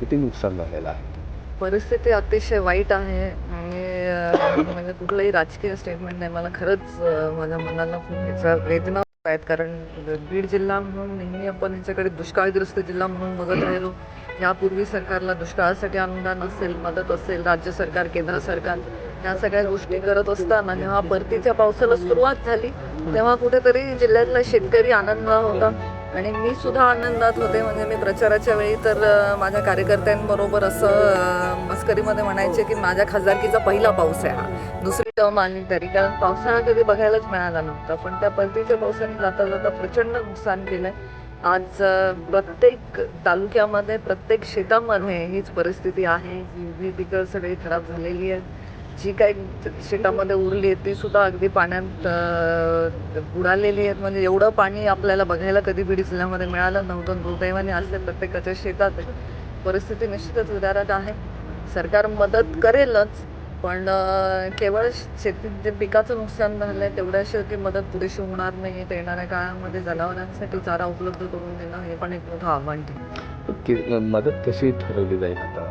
किती नुकसान झालेलं आहे? परिस्थिती अतिशय वाईट आहे आणि म्हणजे कुठलंही राजकीय स्टेटमेंट नाही. मला खरंच माझ्या मनाला खूप याचा वेदना आहेत. कारण बीड जिल्हा म्हणून नेहमी आपण यांच्याकडे दुष्काळग्रस्त जिल्हा म्हणून बघत राहिलो. यापूर्वी सरकारला दुष्काळासाठी अनुदान असेल मदत असेल राज्य सरकार केंद्र सरकार या सगळ्या गोष्टी करत असताना जेव्हा परतीच्या पावसाला सुरुवात झाली तेव्हा कुठेतरी जिल्ह्यातला शेतकरी आनंदात होता. आणि मी सुद्धा आनंदात होते. म्हणजे मी प्रचाराच्या वेळी तर माझ्या कार्यकर्त्यांबरोबर असं मस्करीमध्ये म्हणायचे की माझ्या खासदारकीचा पहिला पाऊस आहे हा. दुसरी टर्म तरी. कारण पावसाळा कधी बघायलाच मिळाला नव्हता. पण त्या परतीच्या पावसाने जाता जाता प्रचंड नुकसान केलंय. आज प्रत्येक तालुक्यामध्ये प्रत्येक शेतामध्ये हीच परिस्थिती आहे. ही पिकं सगळी खराब झालेली आहेत. जी काही शेतामध्ये उरली आहे ती सुद्धा अगदी पाण्यात बुडालेली आहेत. म्हणजे एवढं पाणी आपल्याला बघायला कधी बीड जिल्ह्यामध्ये मिळालं नव्हतं. दुर्दैवाने असले प्रत्येकाच्या शेतात. परिस्थिती निश्चितच उदारत आहे. सरकार मदत करेलच पण केवळ शेतीत जे पिकाचं नुकसान झालंय तेवढ्याशी ती मदत पुरेशी होणार नाही तर येणाऱ्या काळामध्ये जनावरांसाठी चारा उपलब्ध करून देणं हे पण एक मोठं आव्हान मदत कशी ठरवली जाईल आता?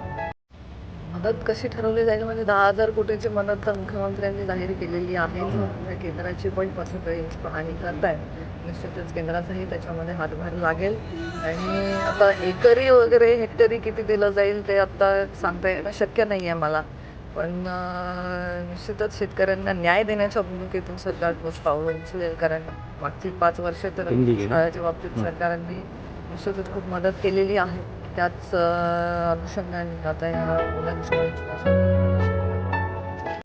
मदत कशी ठरवली जाईल म्हणजे दहा हजार कोटीची मदत तर मुख्यमंत्र्यांनी जाहीर केलेली आहे. त्या केंद्राची पण पथकं पाहणी करताय निश्चितच केंद्राचाही त्याच्यामध्ये हातभार लागेल. आणि आता एकरी वगैरे हेक्टरी किती दिलं जाईल ते आता सांगता येणं शक्य नाही आहे मला. पण निश्चितच शेतकऱ्यांना न्याय देण्याच्या भूमिकेतून सरकार ठोस पाऊल उचलेल कारण मागची पाच वर्ष तर. दुष्काळाच्या बाबतीत सरकारांनी निश्चितच खूप मदत केलेली आहे त्याच अनुषंगाने आता या मुलांच्या